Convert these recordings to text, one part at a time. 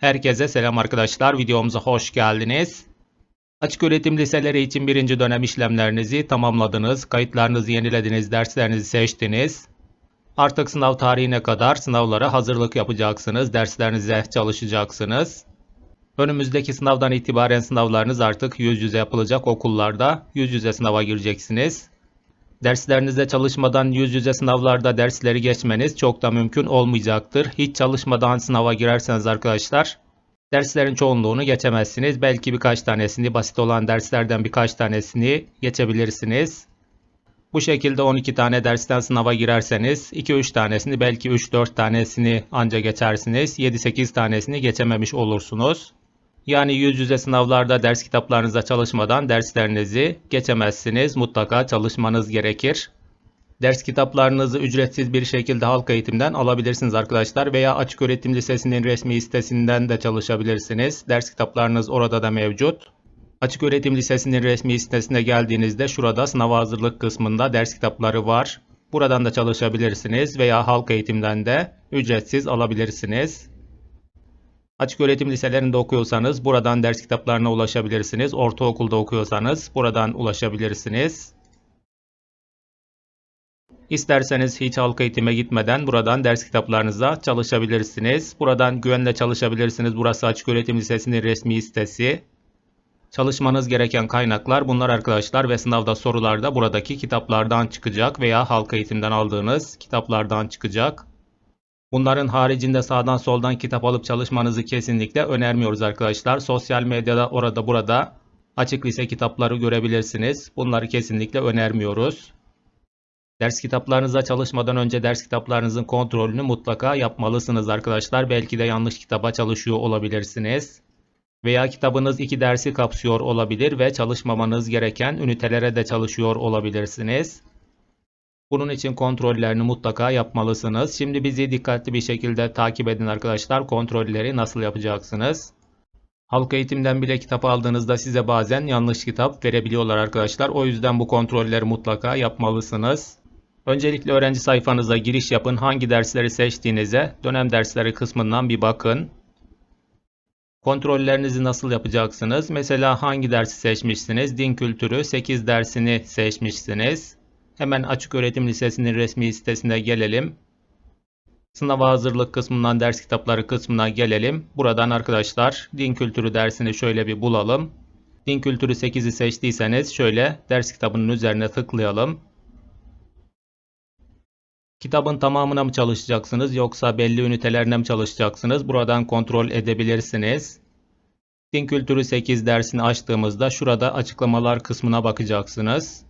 Herkese selam arkadaşlar. Videomuza hoş geldiniz. Açık öğretim liseleri için birinci dönem işlemlerinizi tamamladınız. Kayıtlarınızı yenilediniz, derslerinizi seçtiniz. Artık sınav tarihine kadar sınavlara hazırlık yapacaksınız. Derslerinize çalışacaksınız. Önümüzdeki sınavdan itibaren sınavlarınız artık yüz yüze yapılacak okullarda yüz yüze sınava gireceksiniz. Derslerinizde çalışmadan yüz yüze sınavlarda dersleri geçmeniz çok da mümkün olmayacaktır. Hiç çalışmadan sınava girerseniz arkadaşlar derslerin çoğunluğunu geçemezsiniz. Belki birkaç tanesini basit olan derslerden birkaç tanesini geçebilirsiniz. Bu şekilde 12 tane dersten sınava girerseniz 2-3 tanesini belki 3-4 tanesini anca geçersiniz. 7-8 tanesini geçememiş olursunuz. Yani yüz yüze sınavlarda ders kitaplarınıza çalışmadan derslerinizi geçemezsiniz. Mutlaka çalışmanız gerekir. Ders kitaplarınızı ücretsiz bir şekilde halk eğitimden alabilirsiniz arkadaşlar veya açık öğretim lisesinin resmi sitesinden de çalışabilirsiniz. Ders kitaplarınız orada da mevcut. Açık öğretim lisesinin resmi sitesine geldiğinizde şurada sınav hazırlık kısmında ders kitapları var. Buradan da çalışabilirsiniz veya halk eğitimden de ücretsiz alabilirsiniz. Açık öğretim liselerinde okuyorsanız buradan ders kitaplarına ulaşabilirsiniz. Ortaokulda okuyorsanız buradan ulaşabilirsiniz. İsterseniz hiç halk eğitime gitmeden buradan ders kitaplarınıza çalışabilirsiniz. Buradan güvenle çalışabilirsiniz. Burası Açık Öğretim Lisesi'nin resmi sitesi. Çalışmanız gereken kaynaklar bunlar arkadaşlar ve sınavda sorularda buradaki kitaplardan çıkacak veya halk eğitimden aldığınız kitaplardan çıkacak. Bunların haricinde sağdan soldan kitap alıp çalışmanızı kesinlikle önermiyoruz arkadaşlar. Sosyal medyada orada burada açık lise kitapları görebilirsiniz. Bunları kesinlikle önermiyoruz. Ders kitaplarınıza çalışmadan önce ders kitaplarınızın kontrolünü mutlaka yapmalısınız arkadaşlar. Belki de yanlış kitaba çalışıyor olabilirsiniz. Veya kitabınız iki dersi kapsıyor olabilir ve çalışmamanız gereken ünitelere de çalışıyor olabilirsiniz. Bunun için kontrollerini mutlaka yapmalısınız. Şimdi bizi dikkatli bir şekilde takip edin arkadaşlar. Kontrolleri nasıl yapacaksınız? Halk eğitimden bile kitap aldığınızda size bazen yanlış kitap verebiliyorlar arkadaşlar. O yüzden bu kontrolleri mutlaka yapmalısınız. Öncelikle öğrenci sayfanıza giriş yapın. Hangi dersleri seçtiğinize dönem dersleri kısmından bir bakın. Kontrollerinizi nasıl yapacaksınız? Mesela hangi dersi seçmişsiniz? Din kültürü 8 dersini seçmişsiniz. Hemen Açık Öğretim Lisesi'nin resmi sitesine gelelim. Sınava hazırlık kısmından ders kitapları kısmına gelelim. Buradan arkadaşlar din kültürü dersini şöyle bir bulalım. Din kültürü 8'i seçtiyseniz şöyle ders kitabının üzerine tıklayalım. Kitabın tamamına mı çalışacaksınız yoksa belli ünitelerine mi çalışacaksınız? Buradan kontrol edebilirsiniz. Din kültürü 8 dersini açtığımızda şurada açıklamalar kısmına bakacaksınız.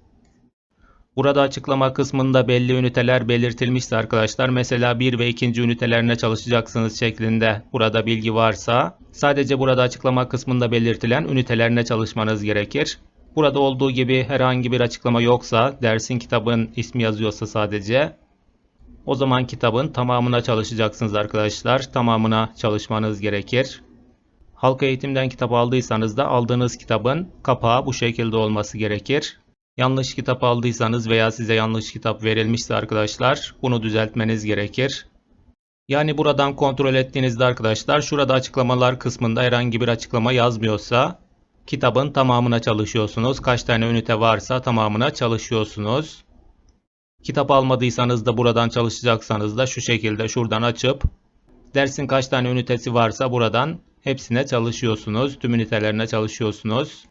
Burada açıklama kısmında belli üniteler belirtilmişse arkadaşlar mesela 1 ve 2. ünitelerine çalışacaksınız şeklinde burada bilgi varsa sadece burada açıklama kısmında belirtilen ünitelerine çalışmanız gerekir. Burada olduğu gibi herhangi bir açıklama yoksa dersin kitabın ismi yazıyorsa sadece o zaman kitabın tamamına çalışacaksınız arkadaşlar. Tamamına çalışmanız gerekir. Halk eğitimden kitap aldıysanız da aldığınız kitabın kapağı bu şekilde olması gerekir. Yanlış kitap aldıysanız veya size yanlış kitap verilmişse arkadaşlar bunu düzeltmeniz gerekir. Yani buradan kontrol ettiğinizde arkadaşlar şurada açıklamalar kısmında herhangi bir açıklama yazmıyorsa kitabın tamamına çalışıyorsunuz. Kaç tane ünite varsa tamamına çalışıyorsunuz. Kitap almadıysanız da buradan çalışacaksanız da şu şekilde şuradan açıp dersin kaç tane ünitesi varsa buradan hepsine çalışıyorsunuz. Tüm ünitelerine çalışıyorsunuz.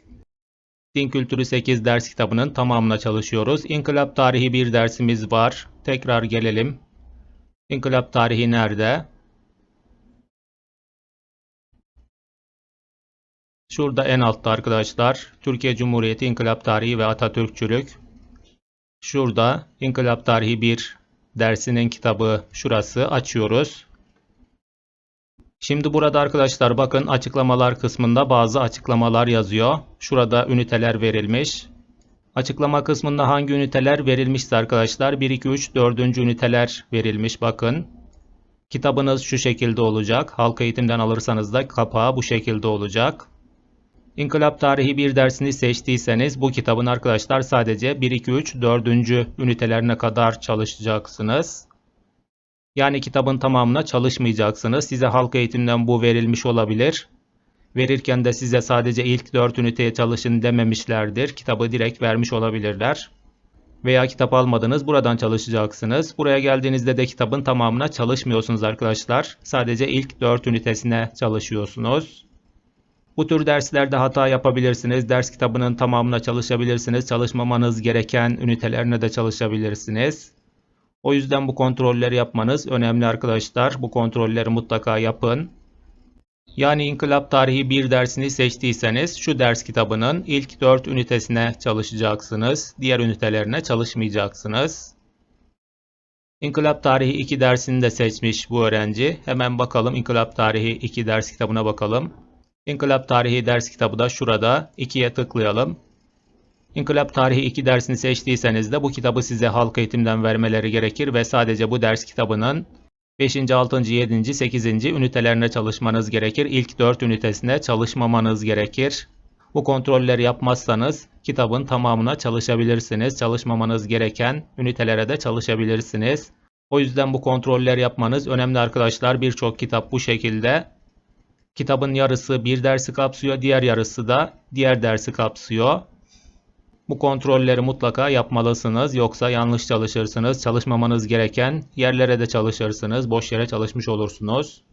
Din Kültürü 8 ders kitabının tamamına çalışıyoruz. İnkılap Tarihi bir dersimiz var. Tekrar gelelim. İnkılap Tarihi nerede? Şurada en altta arkadaşlar. Türkiye Cumhuriyeti İnkılap Tarihi ve Atatürkçülük. Şurada İnkılap Tarihi 1 dersinin kitabı şurası açıyoruz. Şimdi burada arkadaşlar bakın açıklamalar kısmında bazı açıklamalar yazıyor. Şurada üniteler verilmiş. Açıklama kısmında hangi üniteler verilmişse arkadaşlar 1, 2, 3, 4. üniteler verilmiş bakın. Kitabınız şu şekilde olacak. Halk eğitimden alırsanız da kapağı bu şekilde olacak. İnkılap Tarihi bir dersini seçtiyseniz bu kitabın arkadaşlar sadece 1, 2, 3, 4. ünitelerine kadar çalışacaksınız. Yani kitabın tamamına çalışmayacaksınız. Size halk eğitimden bu verilmiş olabilir. Verirken de size sadece ilk 4 üniteye çalışın dememişlerdir. Kitabı direkt vermiş olabilirler. Veya kitap almadınız buradan çalışacaksınız. Buraya geldiğinizde de kitabın tamamına çalışmıyorsunuz arkadaşlar. Sadece ilk 4 ünitesine çalışıyorsunuz. Bu tür derslerde hata yapabilirsiniz. Ders kitabının tamamına çalışabilirsiniz. Çalışmamanız gereken ünitelerine de çalışabilirsiniz. O yüzden bu kontrolleri yapmanız önemli arkadaşlar. Bu kontrolleri mutlaka yapın. Yani İnkılap Tarihi 1 dersini seçtiyseniz şu ders kitabının ilk 4 ünitesine çalışacaksınız. Diğer ünitelerine çalışmayacaksınız. İnkılap Tarihi 2 dersini de seçmiş bu öğrenci. Hemen bakalım İnkılap Tarihi 2 ders kitabına bakalım. İnkılap Tarihi ders kitabı da şurada. 2'ye tıklayalım. İnkılap Tarihi 2 dersini seçtiyseniz de bu kitabı size halk eğitimden vermeleri gerekir ve sadece bu ders kitabının 5. 6. 7. 8. ünitelerine çalışmanız gerekir. İlk 4 ünitesine çalışmamanız gerekir. Bu kontrolleri yapmazsanız kitabın tamamına çalışabilirsiniz. Çalışmamanız gereken ünitelere de çalışabilirsiniz. O yüzden bu kontrolleri yapmanız önemli arkadaşlar. Birçok kitap bu şekilde. Kitabın yarısı bir dersi kapsıyor, diğer yarısı da diğer dersi kapsıyor. Bu kontrolleri mutlaka yapmalısınız. Yoksa yanlış çalışırsınız. Çalışmamanız gereken yerlere de çalışırsınız. Boş yere çalışmış olursunuz.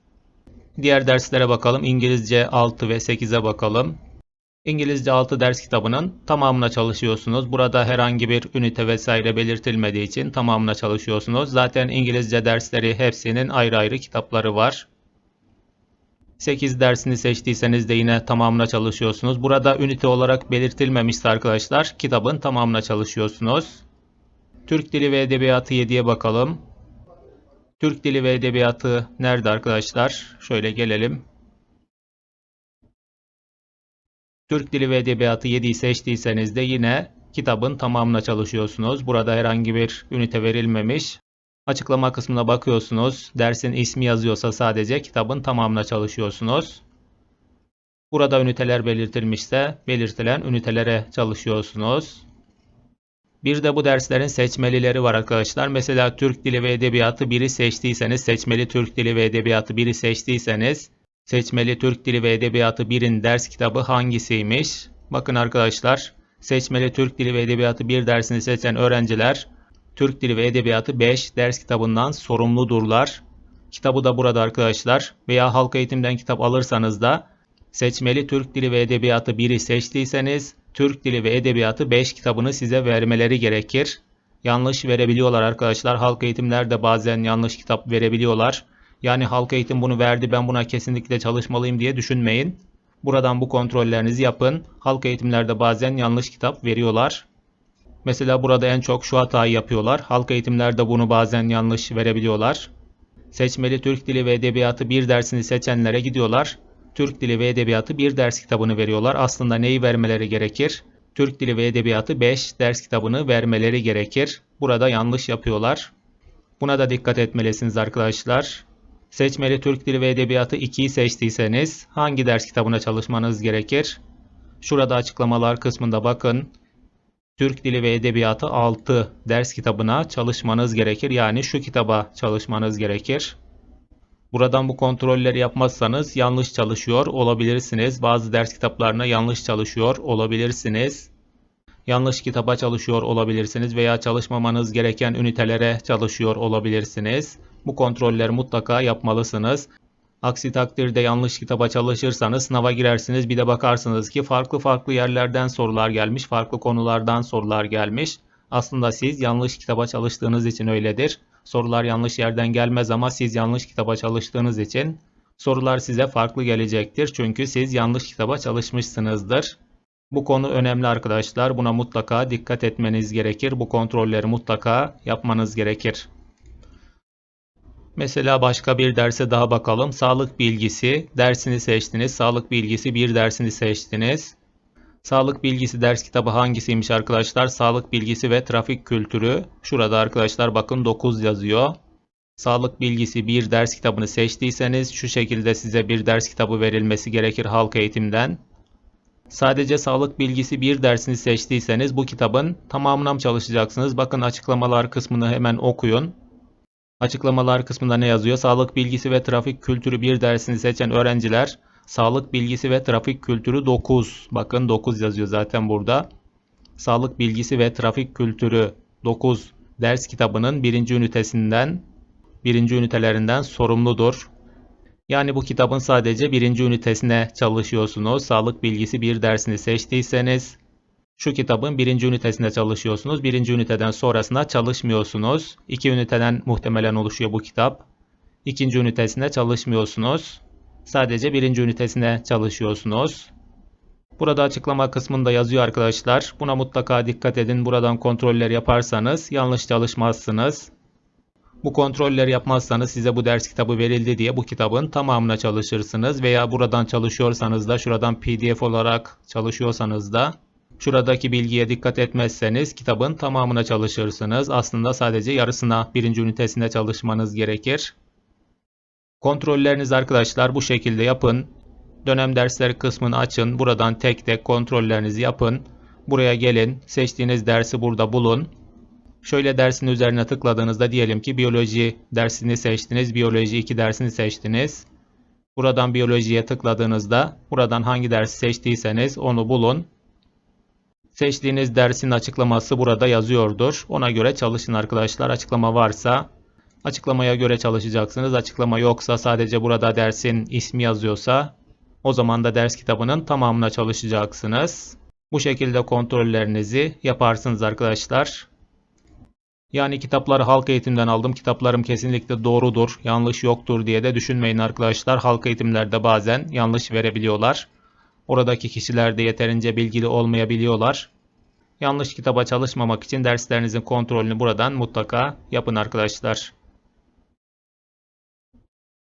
Diğer derslere bakalım. İngilizce 6 ve 8'e bakalım. İngilizce 6 ders kitabının tamamına çalışıyorsunuz. Burada herhangi bir ünite vesaire belirtilmediği için tamamına çalışıyorsunuz. Zaten İngilizce dersleri hepsinin ayrı ayrı kitapları var. 8 dersini seçtiyseniz de yine tamamına çalışıyorsunuz. Burada ünite olarak belirtilmemişse arkadaşlar kitabın tamamına çalışıyorsunuz. Türk Dili ve Edebiyatı 7'ye bakalım. Türk Dili ve Edebiyatı nerede arkadaşlar? Şöyle gelelim. Türk Dili ve Edebiyatı 7'yi seçtiyseniz de yine kitabın tamamına çalışıyorsunuz. Burada herhangi bir ünite verilmemiş. Açıklama kısmına bakıyorsunuz. Dersin ismi yazıyorsa sadece kitabın tamamına çalışıyorsunuz. Burada üniteler belirtilmişse belirtilen ünitelere çalışıyorsunuz. Bir de bu derslerin seçmelileri var arkadaşlar. Mesela Türk Dili ve Edebiyatı 1'i seçtiyseniz, seçmeli Türk Dili ve Edebiyatı 1'i seçtiyseniz, seçmeli Türk Dili ve Edebiyatı 1'in ders kitabı hangisiymiş? Bakın arkadaşlar, seçmeli Türk Dili ve Edebiyatı 1 dersini seçen öğrenciler Türk Dili ve Edebiyatı 5 ders kitabından sorumludurlar. Kitabı da burada arkadaşlar. Veya halk eğitimden kitap alırsanız da seçmeli Türk Dili ve Edebiyatı 1'i seçtiyseniz Türk Dili ve Edebiyatı 5 kitabını size vermeleri gerekir. Yanlış verebiliyorlar arkadaşlar. Halk eğitimlerde bazen yanlış kitap verebiliyorlar. Yani halk eğitim bunu verdi ben buna kesinlikle çalışmalıyım diye düşünmeyin. Buradan bu kontrollerinizi yapın. Halk eğitimlerde bazen yanlış kitap veriyorlar. Mesela burada en çok şu hatayı yapıyorlar. Halk eğitimlerde bunu bazen yanlış verebiliyorlar. Seçmeli Türk Dili ve Edebiyatı bir dersini seçenlere gidiyorlar. Türk Dili ve Edebiyatı bir ders kitabını veriyorlar. Aslında neyi vermeleri gerekir? Türk Dili ve Edebiyatı 5 ders kitabını vermeleri gerekir. Burada yanlış yapıyorlar. Buna da dikkat etmelisiniz arkadaşlar. Seçmeli Türk Dili ve Edebiyatı 2'yi seçtiyseniz hangi ders kitabına çalışmanız gerekir? Şurada açıklamalar kısmında bakın. Türk Dili ve Edebiyatı 6 ders kitabına çalışmanız gerekir. Yani şu kitaba çalışmanız gerekir. Buradan bu kontrolleri yapmazsanız yanlış çalışıyor olabilirsiniz. Bazı ders kitaplarına yanlış çalışıyor olabilirsiniz. Yanlış kitaba çalışıyor olabilirsiniz veya çalışmamanız gereken ünitelere çalışıyor olabilirsiniz. Bu kontrolleri mutlaka yapmalısınız. Aksi takdirde yanlış kitaba çalışırsanız sınava girersiniz bir de bakarsınız ki farklı farklı yerlerden sorular gelmiş, farklı konulardan sorular gelmiş. Aslında siz yanlış kitaba çalıştığınız için öyledir. Sorular yanlış yerden gelmez ama siz yanlış kitaba çalıştığınız için sorular size farklı gelecektir. Çünkü siz yanlış kitaba çalışmışsınızdır. Bu konu önemli arkadaşlar. Buna mutlaka dikkat etmeniz gerekir. Bu kontrolleri mutlaka yapmanız gerekir. Mesela başka bir derse daha bakalım. Sağlık bilgisi dersini seçtiniz. Sağlık bilgisi bir dersini seçtiniz. Sağlık bilgisi ders kitabı hangisiymiş arkadaşlar? Sağlık bilgisi ve trafik kültürü. Şurada arkadaşlar bakın 9 yazıyor. Sağlık bilgisi bir ders kitabını seçtiyseniz şu şekilde size bir ders kitabı verilmesi gerekir halk eğitimden. Sadece sağlık bilgisi bir dersini seçtiyseniz bu kitabın tamamına mı çalışacaksınız? Bakın açıklamalar kısmını hemen okuyun. Açıklamalar kısmında ne yazıyor? Sağlık bilgisi ve trafik kültürü bir dersini seçen öğrenciler sağlık bilgisi ve trafik kültürü 9. Bakın 9 yazıyor zaten burada. Sağlık bilgisi ve trafik kültürü 9 ders kitabının birinci ünitesinden birinci ünitelerinden sorumludur. Yani bu kitabın sadece birinci ünitesine çalışıyorsunuz. Sağlık bilgisi bir dersini seçtiyseniz şu kitabın birinci ünitesinde çalışıyorsunuz. Birinci üniteden sonrasına çalışmıyorsunuz. İki üniteden muhtemelen oluşuyor bu kitap. İkinci ünitesinde çalışmıyorsunuz. Sadece birinci ünitesine çalışıyorsunuz. Burada açıklama kısmında yazıyor arkadaşlar. Buna mutlaka dikkat edin. Buradan kontroller yaparsanız yanlış çalışmazsınız. Bu kontrolleri yapmazsanız size bu ders kitabı verildi diye bu kitabın tamamına çalışırsınız veya buradan çalışıyorsanız da şuradan PDF olarak çalışıyorsanız da şuradaki bilgiye dikkat etmezseniz kitabın tamamına çalışırsınız. Aslında sadece yarısına birinci ünitesinde çalışmanız gerekir. Kontrolleriniz arkadaşlar bu şekilde yapın. Dönem dersleri kısmını açın. Buradan tek tek kontrollerinizi yapın. Buraya gelin. Seçtiğiniz dersi burada bulun. Şöyle dersin üzerine tıkladığınızda diyelim ki biyoloji dersini seçtiniz. Biyoloji 2 dersini seçtiniz. Buradan biyolojiye tıkladığınızda buradan hangi dersi seçtiyseniz onu bulun. Seçtiğiniz dersin açıklaması burada yazıyordur. Ona göre çalışın arkadaşlar. Açıklama varsa açıklamaya göre çalışacaksınız. Açıklama yoksa sadece burada dersin ismi yazıyorsa o zaman da ders kitabının tamamına çalışacaksınız. Bu şekilde kontrollerinizi yaparsınız arkadaşlar. Yani kitapları halk eğitimden aldım. Kitaplarım kesinlikle doğrudur, yanlış yoktur diye de düşünmeyin arkadaşlar. Halk eğitimlerde bazen yanlış verebiliyorlar. Oradaki kişiler de yeterince bilgili olmayabiliyorlar. Yanlış kitaba çalışmamak için derslerinizin kontrolünü buradan mutlaka yapın arkadaşlar.